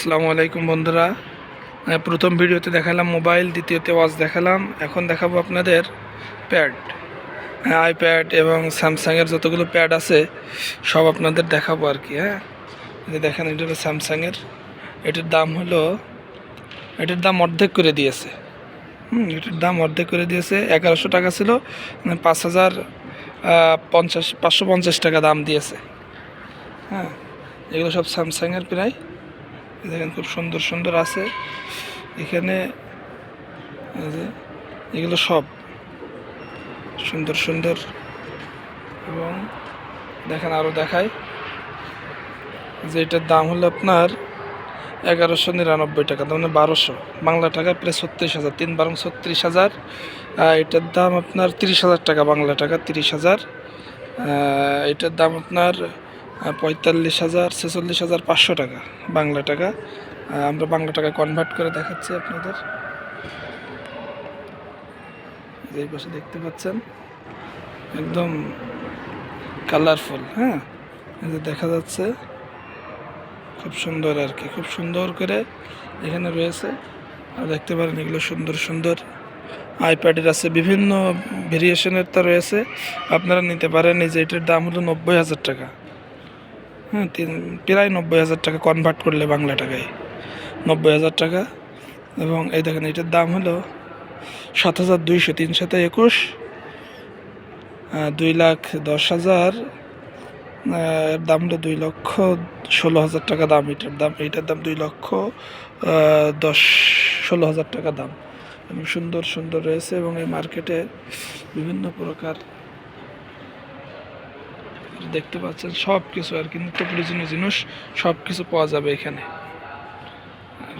আসসালামু আলাইকুম বন্ধুরা। প্রথম ভিডিওতে দেখালাম মোবাইল, দ্বিতীয়তে ওয়াচ দেখালাম। এখন দেখাবো আপনাদের প্যাড। আইপ্যাড এবং স্যামসাংয়ের যতগুলো প্যাড আছে, সব আপনাদের দেখাবো আর কি হ্যাঁ? দেখেন, এটা হলো স্যামসাংয়ের। এটার দাম হলো, এটার দাম অর্ধেক করে দিয়েছে। হুম, এটার দাম অর্ধেক করে দিয়েছে। এগারোশো টাকা ছিল মানে পাঁচ হাজার পঞ্চাশ, পাঁচশো পঞ্চাশ টাকা দাম দিয়েছে। হ্যাঁ এগুলো সব স্যামসাংয়ের প্রায়। দেখেন খুব সুন্দর সুন্দর আছে। এখানে এগুলো সব। সুন্দর সুন্দর। এবং দেখেন আরও দেখায় যে এটার দাম হলো আপনার এগারোশো নিরানব্বই টাকা, তার মানে বারোশো। বাংলা টাকা প্রায় ছত্রিশ হাজার, তিন বারং ছত্রিশ হাজার। এটার দাম আপনার তিরিশ হাজার টাকা, বাংলা টাকা তিরিশ হাজার। এটার দাম আপনার পঁয়তাল্লিশ হাজার, ছেচল্লিশ হাজার পাঁচশো টাকা, বাংলা টাকা। আমরা বাংলা টাকা কনভার্ট করে দেখাচ্ছি আপনাদের। এই পাশে দেখতে পাচ্ছেন, একদম কালারফুল হ্যাঁ? যে দেখা যাচ্ছে, খুব সুন্দর আর কি, খুব সুন্দর করে এখানে রয়েছে। আর দেখতে পারেন এগুলো সুন্দর সুন্দর আইপ্যাডের আছে, বিভিন্ন ভেরিয়েশনের তা রয়েছে। আপনারা নিতে পারেন, এই যে এটার দাম হলো নব্বই হাজার টাকা। হ্যাঁ তিন, প্রায় নব্বই হাজার টাকা কনভার্ট করলে বাংলা টাকায়। নব্বই হাজার টাকা। এবং এই দেখেন, এটার দাম হলো সাত হাজার দুইশো তিন সাথে একুশ দুই লাখ দশ হাজার। এর দাম হলো দুই লক্ষ ষোলো হাজার টাকা দাম এটার দাম। এইটার দাম দুই লক্ষ দশ, ষোলো হাজার টাকা দাম। এবং সুন্দর সুন্দর রয়েছে এবং এই মার্কেটে বিভিন্ন প্রকার দেখতে পাচ্ছেন সব কিছু আর কি নিত্য প্রয়োজনীয় জিনিস সব কিছু পাওয়া যাবে এখানে।